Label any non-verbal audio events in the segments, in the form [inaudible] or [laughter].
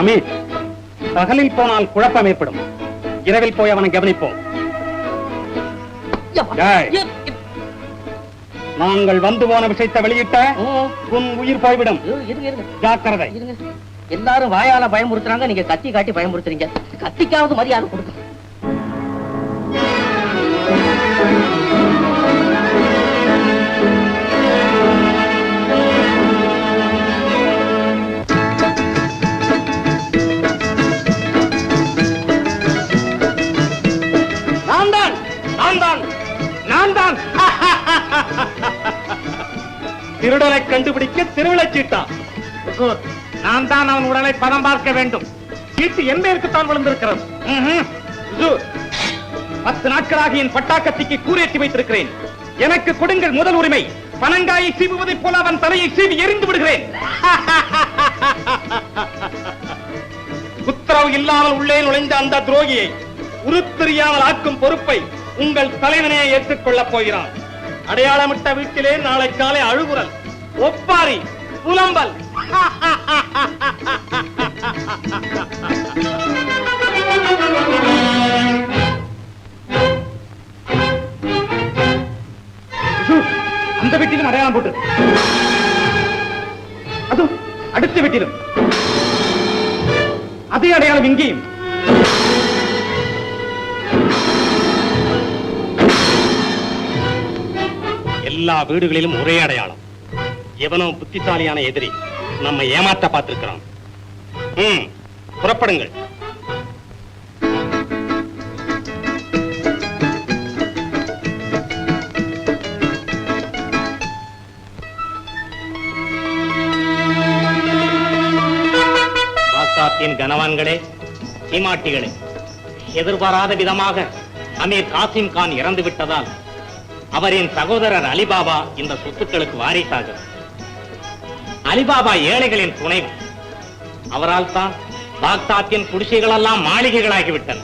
அமீர் பகலில் போனால் குழப்பம் ஏற்படும். இரவில் போய் அவனை கவனிப்போம். நாங்கள் வந்து போன விஷயத்தை வெளியிட்ட உன் உயிர் போய்விடும். ஜாக்கிரதை. எல்லாரும் வாயால பயமுறுத்துறாங்க நீங்க கத்தி காட்டி பயமுறுத்துறீங்க. கத்திக்காவது மரியாதை கொடுங்க. திருடனை கண்டுபிடிக்க திருவிழச் சீட்டா. குர், நான் தான் அவன் உடலை பதம் பார்க்க வேண்டும். சீட்டு என் பேருக்குத்தான் விழுந்திருக்கிறது? பத்து நாட்களாக என் பட்டாக்கத்திக்கு கூரேற்றி வைத்திருக்கிறேன். எனக்கு கொடுங்கள் முதல் உரிமை. பனங்காயை சீவுவதைப் போல அவன் தலையை சீவி எரிந்து விடுகிறேன். [laughs] உத்தரவு இல்லாமல் உள்ளே நுழைந்த அந்த துரோகியை உருத்தெரியாமல் ஆக்கும் பொறுப்பை உங்கள் தலைவனே ஏற்றுக்கொள்ளப் போகிறான். அடையாளமிட்ட வீட்டிலே நாளை காலை அழுகுரல் ஒப்பாரி புலம்பல். அந்த வீட்டிலும் அடையாளம் போட்டு. அது அடுத்த வீட்டிலும். அதே அடையாளம் இங்கேயும். எல்லா வீடுகளிலும் ஒரே அடையாளம். எவனோ புத்திசாலியான எதிரி நம்ம ஏமாத்த பார்த்திருக்கிறான். ம் புறப்படுங்கள். பாக்தாத்தின் கனவான்களே சீமாட்டிகளே எதிர்பாராத விதமாக அமீர் காசிம் கான் இறந்து விட்டதால் அவரின் சகோதரர் அலிபாபா இந்த சொத்துக்களுக்கு வாரிசாகிறார் அலிபாபா ஏழைகளின் துணைவன் அவரால் தான் பாக்தாத்தின் குடிசைகள் எல்லாம் மாளிகைகளாகிவிட்டன.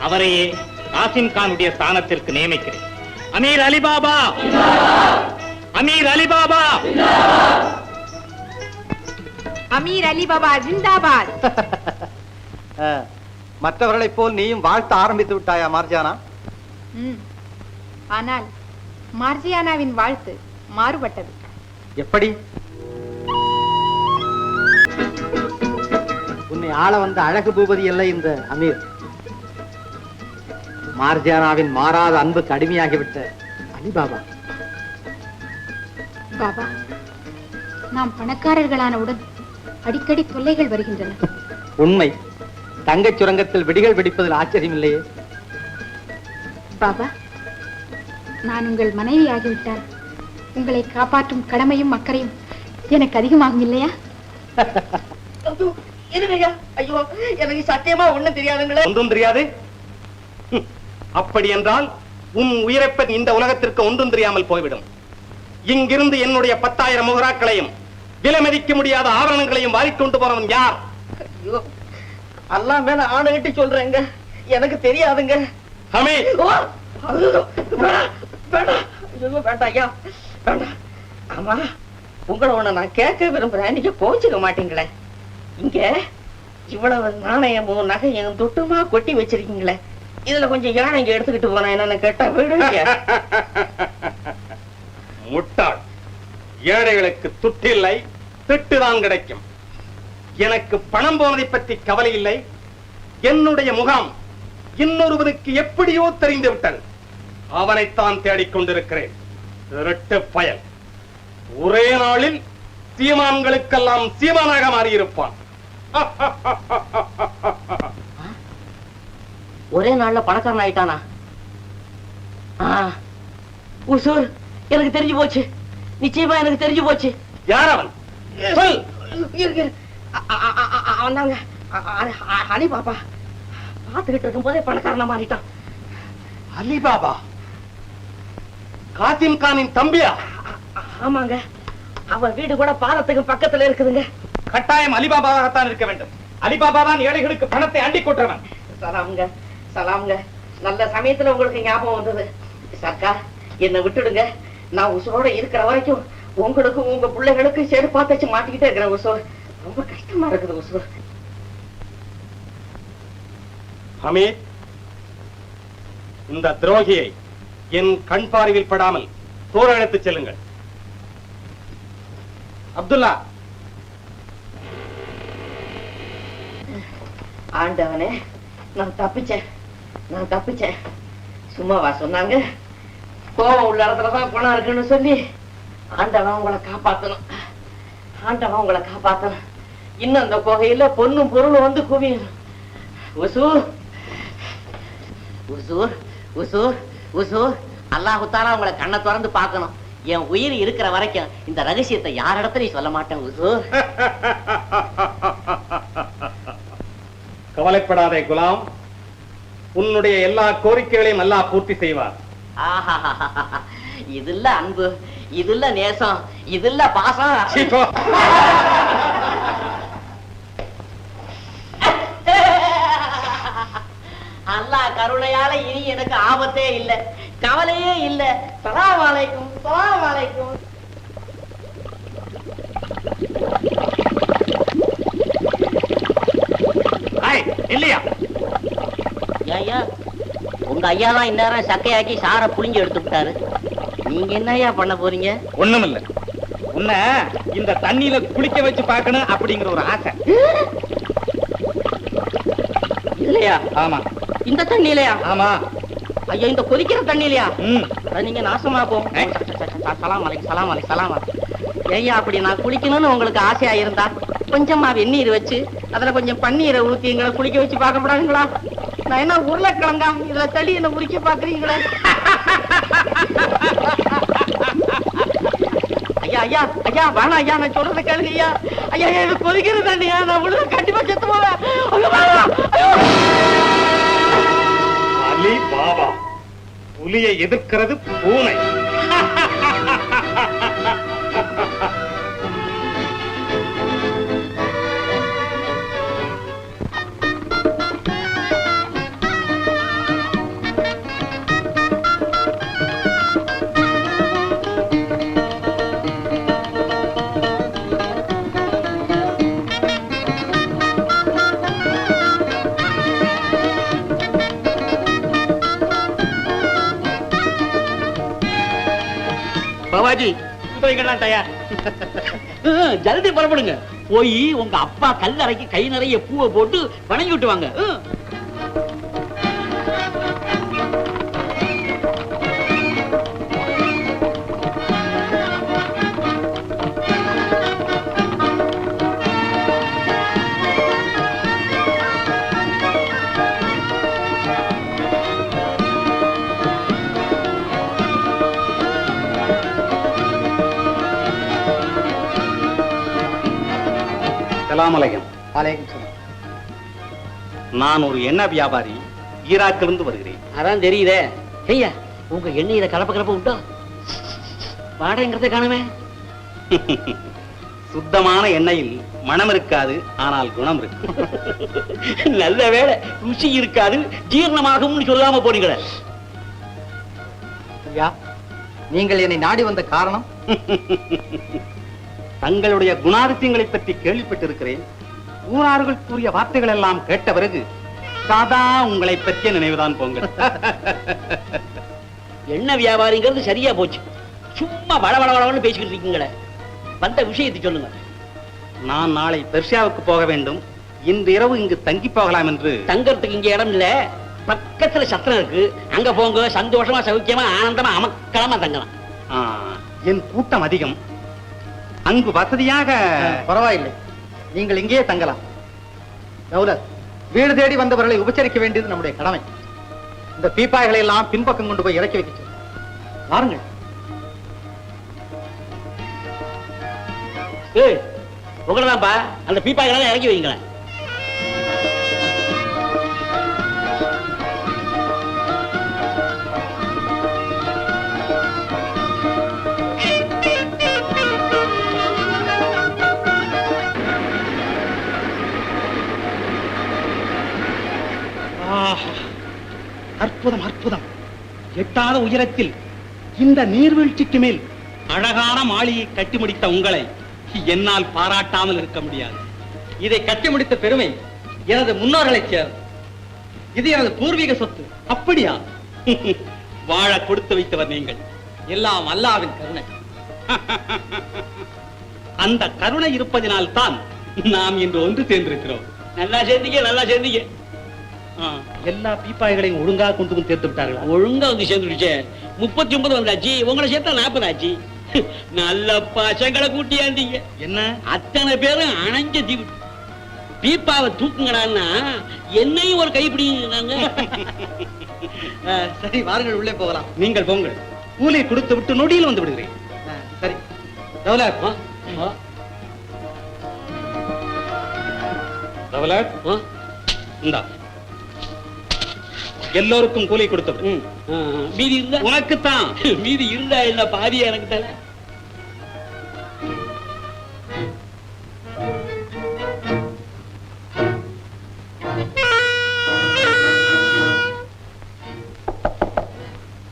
அவரையே காசிம் கானுடைய ஸ்தானத்திற்கு நியமிக்கிறேன். Amir Alibaba! Amir Alibaba! Amir Ali Baba zindabad! [laughs] மற்றவர்களைப் போல் நீயும் வாழ்த்த ஆரம்பித்து விட்டாயா மார்ஜானா. ஆனால் மார்ஜியானாவின் வாழ்த்து மாறுபட்டது. எப்படி? உன்னை ஆள வந்த அழகு பூபதி அல்ல இந்த அமீர். மார்ஜானாவின் மாறாத அன்புக்கு அடிமையாகிவிட்ட அலிபாபா. பாபா நாம் பணக்காரர்களானவுடன் அடிக்கடி தொல்லைகள் வருகின்றன. உண்மை. தங்கச் சுரங்கத்தில் வெடிகள் வெடிப்பதில் ஆச்சரியம் இல்லையே பாபா நான் உங்கள் மனைவி ஆகிவிட்டால் உங்களை காப்பாற்றும் கடமையும் அக்கறையும் எனக்கு அதிகமாகும் இல்லையா? ஐயோ, எனக்கு சத்தியமா ஒண்ணும் தெரியாதுங்களே. ஒன்றும் தெரியாது. ஹம், அப்படி என்றால் உன் உயிரைப்ப இந்த உலகத்திற்கு ஒன்றும் தெரியாமல் போய்விடும். இங்கிருந்து என்னுடைய பத்தாயிரம் முகராக்களையும் விலை மதிக்க முடியாத ஆவரணங்களையும் வாரிக்கொண்டு போனவன் யார்? ஐயோ அல்லா மேல ஆணையிட்டு சொல்றேங்க. எனக்கு தெரியாதுங்க. ஹமீத்! வேண்டாம் ஐயா. வேண்டாம். ஆமா உங்களை ஒண்ணு நான் கேட்க விரும்புறேன். நீங்க கோச்சுக்க மாட்டீங்களே. இங்க இவ்வளவு நாணயமும் நகையும் துட்டுமா கொட்டி வச்சிருக்கீங்களே. இதுல கொஞ்சம் யானைங்க எடுத்துக்கிட்டு போனா என்னன்னு கேட்டா வீடு முட்டாள். ஏழைகளுக்கு துட்டில்லை திட்டுதான் கிடைக்கும். எனக்கு பணம் போனதை பற்றி கவலை இல்லை. என்னுடைய முகாம் இன்னொருவருக்கு எப்படியோ தெரிந்து விட்டது. அவனைத்தான் தேடிக் கொண்டிருக்கிறேன். திருட்டு பயல். ஒரே நாளில் சீமான்களுக்கெல்லாம் சீமானாக மாறியிருப்பான். [laughs] ஒரே நாள்ல பணக்காரன் ஆயிட்டானா? உசூர் எனக்கு தெரிஞ்சு போச்சு. நிச்சயமா எனக்கு தெரிஞ்சு போச்சு. யார் அவன்? சொல். இருக்கு அவன்தாங்க அலி பாப்பா. பார்த்துக்கிட்டு இருக்கும் போதே பணக்காரனா மாறிட்டான். அலிபாபா காசிம் கானின் தம்பியா? ஆமாங்க. அவ வீடு கூட பாலத்துக்கு பக்கத்துல இருக்குதுங்க. கட்டாயம் அலிபாபாவாகத்தான் இருக்க வேண்டும். அலிபாபா தான் ஏழைகளுக்கு பணத்தை அண்டி கொற்றவன் சலாமுங்க சலாமுங்க. நல்ல சமயத்துல உங்களுக்கு ஞாபகம் வந்தது. சர்க்கார் என்னை விட்டுடுங்க. நான் உசுரோட இருக்கிற வரைக்கும் உங்களுக்கும் உங்க பிள்ளைகளுக்கும் செருப்பா தச்சு மாட்டிக்கிட்டே இருக்கிறேன் உசூர். ரொம்ப கஷ்டமா இருக்குது உசூர். ஹமீத் இந்த துரோகியை என் கண் பார்வையில் படாமல் தூர செல்லுங்கள். அப்துல்லா. ஆண்டவனே நான் தப்பிச்சேன். நான் தப்பிச்சேன். சும்மாவா சொன்னாங்க? கோவம் உள்ள இடத்துலதான் பணம் இருக்குன்னு சொல்லி ஆண்டவன் உங்களை காப்பாத்தணும். ஆண்டவன் உங்களை காப்பாத்தணும். இன்னும் அந்த குகையில பொண்ணும் பொருளும் வந்து குவியணும் உசூர். உசூர். உசூர். உசூர் அல்லாஹு தாலா உங்களை கண்ணை திறந்து பார்க்கணும். என் உயிர் இருக்கிற வரைக்கும் இந்த ரகசியத்தை யாரிடத்துலயும் சொல்ல மாட்டேன் உசூர் [laughs] கவலைப்படாதே குலாம். உன்னுடைய எல்லா கோரிக்கைகளையும் அல்லாஹ் பூர்த்தி செய்வார். இதுல்ல அன்பு இதுல்ல நேசம் இதுல்ல பாசம். அல்லாஹ் கருணையால இனி எனக்கு ஆபத்தே இல்ல. கவலையே இல்ல. சலாம் அலைக்கும் சலாம் இல்லையா? ஐயா உங்க ஐயா தான் இந்நேரம் சக்கையாக்கி சாரை புளிஞ்சு எடுத்து விட்டாரு. நீங்க என்னய்யா பண்ண போறீங்க? ஒண்ணுமில்ல. உன்னை இந்த தண்ணியில குளிக்க வச்சு பார்க்கணும் அப்படிங்கிற ஒரு ஆசை. இல்லையா? ஆமா. இந்த தண்ணியிலயா? ஆமா. ஐயா இந்த கொதிக்கிற தண்ணியிலயா? நீங்க நாசமா போ. ஏய். சலாம் அலைக்கு சலாம் அலைக்கு சலாம் ஐயா அப்படி நான் குளிக்கணும்னு உங்களுக்கு ஆசையா இருந்தா கொஞ்சமா வெந்நீர் வச்சு அதுல கொஞ்சம் பன்னீரை ஊத்தி எங்களை குளிக்க வச்சு பார்க்கப்படாதுங்களா நான் என்ன உருளைக்கிழங்கா? இதுல தடி என்ன உரிக்க பாக்குறீங்களே ஐயா ஐயா ஐயா வேணாம் ஐயா நான் சொல்றத கேளுங்க ஐயா. ஐயா இது கொதிக்கிற தண்ணியா? நான் விழுத கண்டிப்பா செத்து போவேன். புலியை எதிர்க்கிறது பூனை. பாபாஜி குதிரைகள்லாம் தயார். ஜல்தி புறப்படுங்க. போய் உங்க அப்பா கல்லறைக்கு கை நிறைய பூவை போட்டு வணங்கி விட்டுவாங்க. சலாம் நான் ஒரு எண்ணெய் வியாபாரி ஈராக்கிலிருந்து வருகிறேன். அதான் தெரியுதே. ஐயா உங்க எண்ணெயில கலப்ப கலப்ப உண்டா? வாடகைங்கிறத காணுமே. [laughs] சுத்தமான எண்ணெயில் மனம் இருக்காது ஆனால் குணம் இருக்கு. [laughs] நல்ல வேளை ருசி இருக்காது ஜீரணமாகும்னு சொல்லாம போனீங்களே. நீங்கள் என்னை நாடி வந்த காரணம்? [laughs] தங்களுடைய குணாதிசயங்களை பற்றி கேள்விப்பட்டிருக்கிறேன். ஊரார்கள் கூறிய வார்த்தைகள் எல்லாம் கேட்ட பிறகு சாதா உங்களை பற்றிய நினைவுதான் போங்கள். [laughs] எண்ணெய் வியாபாரிங்கிறது சரியா போச்சு. சும்மா வள வள வளன்னு பேசிக்கிட்டு இருக்கீங்களே. வந்த விஷயத்தை சொல்லுங்க. நான் நாளை பெர்ஷியாவுக்கு போக வேண்டும். இன்று இரவு இங்கு தங்கி போகலாம் என்று. தங்கறதுக்கு இங்க இடம் இல்ல. பக்கத்துல சத்திரம் இருக்கு. அங்க போங்க. சந்தோஷமா சௌக்கியமா ஆனந்தமா அமக்களமா தங்கலாம். என் கூட்டம் அதிகம். அங்கு வசதியாக. பரவாயில்லை. நீங்கள் இங்கேயே தங்கலாம். தௌலத் வீடு தேடி வந்தவர்களை உபசரிக்க வேண்டியது நம்முடைய கடமை. இந்த பீப்பாய்களை எல்லாம் பின்பக்கம் கொண்டு போய் இறக்கி வைக்க. வாருங்கள். ஏய் உங்களதான்ப்பா. அந்த பீப்பாய்களை இறக்கி வைங்களேன் அற்புதம் அற்புதம். எட்டாத உயரத்தில் இந்த நீர்வீழ்ச்சிக்கு மேல் அழகான மாளிகை கட்டி முடித்த உங்களை என்னால் பாராட்டாமல் இருக்க முடியாது. இதை கட்டி முடித்த பெருமை எனது முன்னோர்களை சேர் இது எனது பூர்வீக சொத்து. அப்படியா? [laughs] வாழ கொடுத்து வைத்தவர் நீங்கள். எல்லாம் அல்லாவின் கருணை. [laughs] அந்த கருணை இருப்பதினால் தான் நாம் இன்று ஒன்று சேர்ந்திருக்கிறோம். நல்லா சேர்ந்தீங்க நல்லா சேர்ந்தீங்க. எல்லா பீப்பாய்களையும் ஒழுங்கா கொண்டு வந்து சேர்த்து விட்டார்களா? ஒழுங்கா வந்து சேர்ந்துடுச்சே. முப்பத்தி ஒன்பது வந்தாச்சு உங்களை சேர்த்தா நாற்பது ஆச்சு நல்ல பசங்களை கூட்டியாந்தீங்க. என்ன? அத்தனை பேரும் அணைஞ்ச தீவு பீப்பாவை தூக்குங்கடான்னா என்னையும் ஒரு கைப்பிடிங்கிறாங்க அஹ், சரி வாருங்கள் உள்ளே போகலாம். நீங்கள் போங்கள். கூலி கொடுத்து விட்டு நொடியில் வந்து விடுகிறேன். சரி. ரவலட் ஆ, இந்தா. எல்லோருக்கும் கூலி கொடுத்து விடு. ம், ஆ, ஆ. மீதி இருந்தா? உனக்குத்தான். [laughs] மீதி இருந்தா என்ன பாதி எனக்கு தர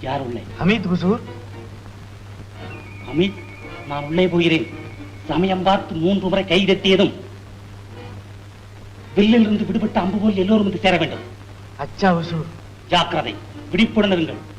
யார் உள்ளே அமித் ஹுசூர் அமித் நான் உள்ளே போகிறேன். சமயம் பார்த்து மூன்று முறை கை தட்டியதும் வில்லிலிருந்து விடுபட்ட அம்பு போல் எல்லோரும் வந்து சேர வேண்டும். அச்சா ஹுசூர் ஜாக்கிரதை. விழிப்புடன் இருங்கள்.